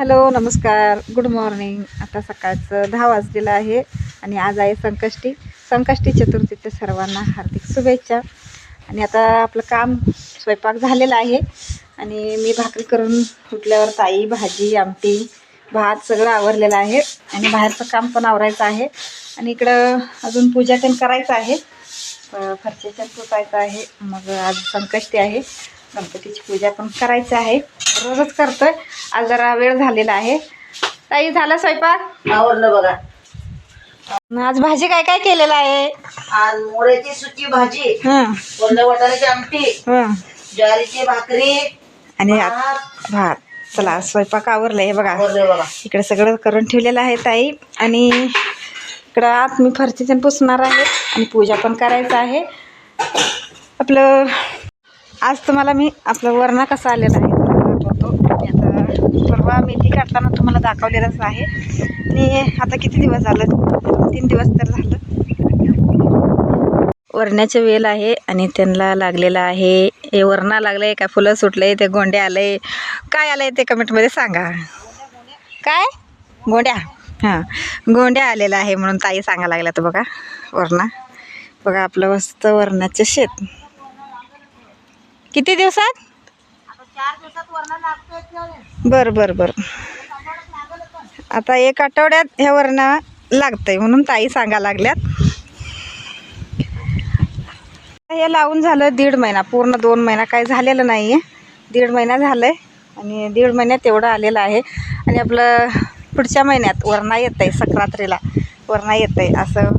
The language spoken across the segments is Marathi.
हॅलो नमस्कार. गुड मॉर्निंग आता सकाळचं दहा वाजलेलं आहे आणि आज आहे संकष्टी. संकष्टी चतुर्थीच्या सर्वांना हार्दिक शुभेच्छा. आणि आता आपलं काम स्वयंपाक झालेलं आहे. आणि मी भाकरी करून उठल्यावर ताई भाजी आमटी भात सगळं आवरलेलं आहे. आणि बाहेरचं काम पण आवरायचं आहे. आणि इकडं अजून पूजा पण करायचं आहे. फरशेच्या फरशीच्या पुसायचं आहे. मग आज संकष्टी आहे. गणपतीची पूजा पण करायचं आहे. रोजच करतोय. आज जरा वेळ झालेला आहे. ताई झाला स्वयंपाक? आवडलं बघा. आज भाजी काय काय केलेलं आहे? आज मोड्याची सुकी भाजी हं, कोल्हा वाटाण्याची आमटी हं. ज्वारीची भाकरी आणि आत- भात भात. चला स्वयंपाक आवरलं आहे बघा. आवडलं बघा. इकडे सगळं करून ठेवलेलं आहे ताई. आणि इकडं आत मी फरची पण पुसणार आहे आणि पूजा पण करायचं आहे. आपलं आज तुम्हाला मी आपलं वरणा कसा आलेला आहे ते दाखवतो आणि आता परवा मेथी काढताना तुम्हाला दाखवलेलंच आहे. आणि आता किती दिवस झालं? दोन तीन दिवस तर झालं. वरण्याचे वेल आहे आणि त्यांना लागलेला आहे. हे वरणा लागलं का? फुलं सुटले ते गोंडे आहे काय आलंय ते कमेंटमध्ये सांगा. काय? गोंड्या. हां. गोंड्या आलेला आहे म्हणून ताई सांगा लागल्या तर बघा. वरणा. बघा आपलं मस्त वरणाचं शेत. किती दिवसात? बरं बरं बरं. आता एक आठवड्यात हे वरणा लागतंय म्हणून ताई सांगा लागल्यात. हे लावून झालं दीड महिना पूर्ण दोन महिना काही झालेलं नाही आहे दीड महिना झालं आहे आणि दीड महिन्यात एवढं आलेलं आहे. आणि आपलं पुढच्या महिन्यात वरणा येत आहे सक्रात्रीला वरणा येत आहे असं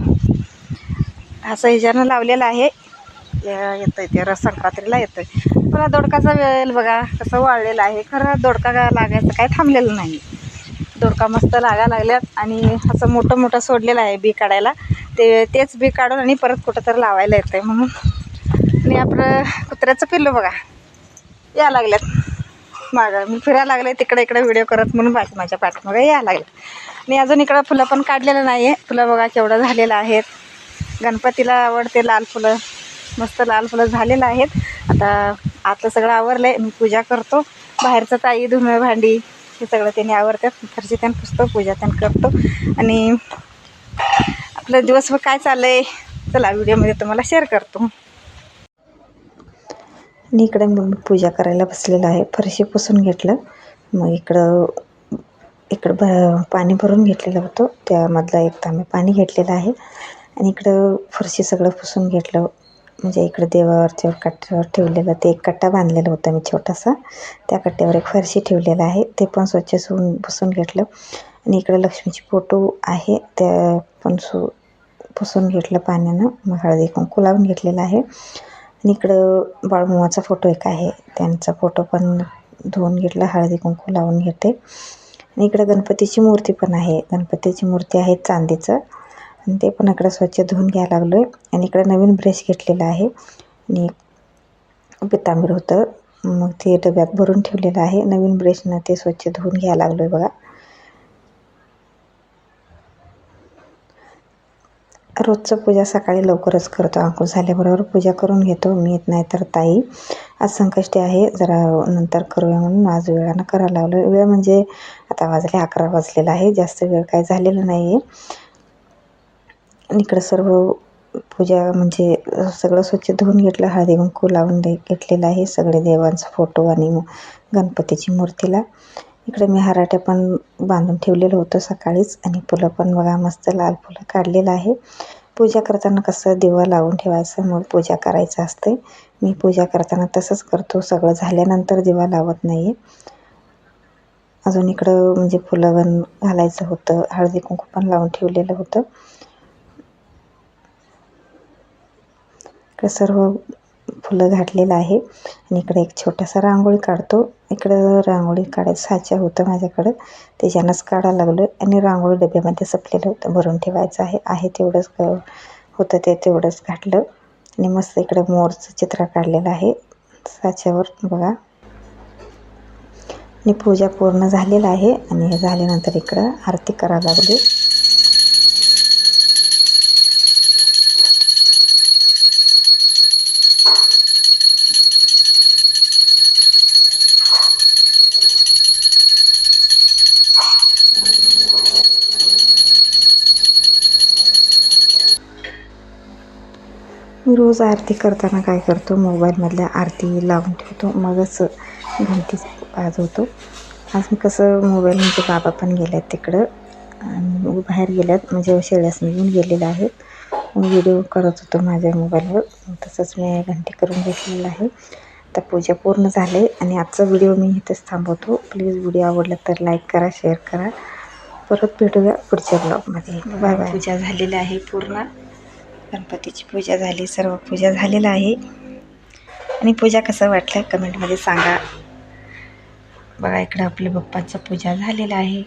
असं ह्याच्यानं लावलेलं आहे. येतं आहे ते रस संक्रांतीला येतं आहे मला दोडकाचा वेळ बघा कसं वाळलेलं आहे. खरं दोडका लागायचं काय थांबलेलं नाही. दोडका मस्त लागा लागल्यात आणि असं मोठं मोठं सोडलेलं आहे बी काढायला. ते तेच बी काढून आणि परत कुठं तर लावायला येतं आहे म्हणून. आणि आपलं कुत्र्याचं पिल्लू बघा. या लागल्यात. मागं मी फिरायला लागले तिकडे इकडे व्हिडिओ करत म्हणून बाकी माझ्या पाठीमागं या लागल्यात. आणि अजून इकडं फुलं पण काढलेलं नाही आहे फुलं बघा केवढं झालेलं आहेत. गणपतीला आवडते लाल फुलं. मस्त लाल फुलं झालेलं आहेत. आता आतलं सगळं आवरलं आहे मी पूजा करतो. बाहेरचं ताई धुणं भांडी हे सगळं त्यांनी आवडतात फरशी त्यानं पुसतो पूजा त्यानं करतो. आणि आपलं दिवसभर काय चाललं आहे चला व्हिडिओमध्ये तुम्हाला शेअर करतो. आणि इकडे मी पूजा करायला बसलेलं आहे. फरशी पुसून घेतलं. मग इकडं इकडं भ पाणी भरून घेतलेलं होतं. त्यामधला एक तांबे पाणी घेतलेलं आहे. आणि इकडं फरशी सगळं पुसून घेतलं. म्हणजे इकडं देवावरच्या कट्ट्यावर ठेवलेलं ते एक कट्टा बांधलेला होता मी छोटासा. त्या कट्ट्यावर एक फरशी ठेवलेलं आहे. ते पण स्वच्छ सुन पुसून घेतलं. आणि इकडं लक्ष्मीची फोटो आहे. त्या पण सु पुसून घेतलं पाण्यानं. मग हळदी कुंकू लावून घेतलेलं आहे. आणि इकडं बाळमुवाचा फोटो एक आहे. त्यांचा फोटो पण धुवून घेतला. हळदी कुंकू लावून घेते. आणि इकडं गणपतीची मूर्ती पण आहे. गणपतीची मूर्ती आहे चांदीचं. आणि ते पण इकडं स्वच्छ धुवून घ्यायला लागलो आहे आणि इकडं नवीन ब्रश घेतलेला आहे. आणि पितांबर होतं. मग ते डब्यात भरून ठेवलेलं आहे. नवीन ब्रशनं ते स्वच्छ धुवून घ्यायला लागलो आहे बघा. रोजचं पूजा सकाळी लवकरच करतो. अंकुर झाल्याबरोबर पूजा करून घेतो. मी येत नाही तर ताई. आज संकष्टी आहे. जरा नंतर करूया म्हणून आज वेळानं करायला लावलं वेळ म्हणजे आता वाजले अकरा वाजलेला आहे. जास्त वेळ काय झालेला नाही आहे इकडं सर्व पूजा म्हणजे सगळं स्वच्छ धुवून घेतलं हळदी कुंकू लावून दे घेतलेलं आहे सगळे देवांचा फोटो आणि गणपतीची मूर्तीला. इकडे मी हराट्या पण बांधून ठेवलेलं होतं सकाळीच आणि फुलं पण बघा मस्त लाल फुलं काढलेलं आहे. पूजा करताना कसं दिवा लावून ठेवायचं मग पूजा करायचं असते मी पूजा करताना तसंच करतो सगळं झाल्यानंतर दिवा लावत नाही आहे अजून इकडं म्हणजे फुलं घालायचं होतं हळदी कुंकू पण लावून ठेवलेलं होतं. इकडे सर्व फुलं घातलेलं आहे. आणि इकडे एक छोटासा रांगोळी काढतो. इकडं रांगोळी काढायचं साच्या होतं माझ्याकडं. त्याच्यानंच काढायला लागलो. आणि रांगोळी डब्यामध्ये सपलेलं होतं. भरून ठेवायचं आहे. आहे तेवढंच होतं ते तेवढंच घातलं. आणि मस्त इकडं मोरचं चित्र काढलेलं आहे. साच्यावर बघा. आणि पूजा पूर्ण झालेलं आहे. आणि हे झाल्यानंतर इकडं आरती करायला लागली. मी रोज आरती करताना काय करतो? मोबाईलमधल्या आरती लावून ठेवतो. मगच घंटी वाजवतो. आज मी कसं मोबाईल म्हणजे बाबा पण गेले आहेत तिकडं. आणि बाहेर गेल्यात म्हणजे शेळ्यास निघून गेलेलं आहेत. मग व्हिडिओ करत होतो माझ्या मोबाईलवर. तसंच मी घंटी करून घेतलेलं आहे. आता पूजा पूर्ण झाली आणि आजचा व्हिडिओ मी इथेच थांबवतो. प्लीज व्हिडिओ आवडला तर लाईक करा शेअर करा. परत भेटूया पुढच्या ब्लॉगमध्ये बाय बाय पूजा झालेली आहे पूर्ण. गणपतीची पूजा झाली सर्व पूजा झालेलं आहे. आणि पूजा कसं वाटलं? कमेंटमध्ये सांगा. बघा इकडं आपल्या बाप्पाचं पूजा झालेलं आहे.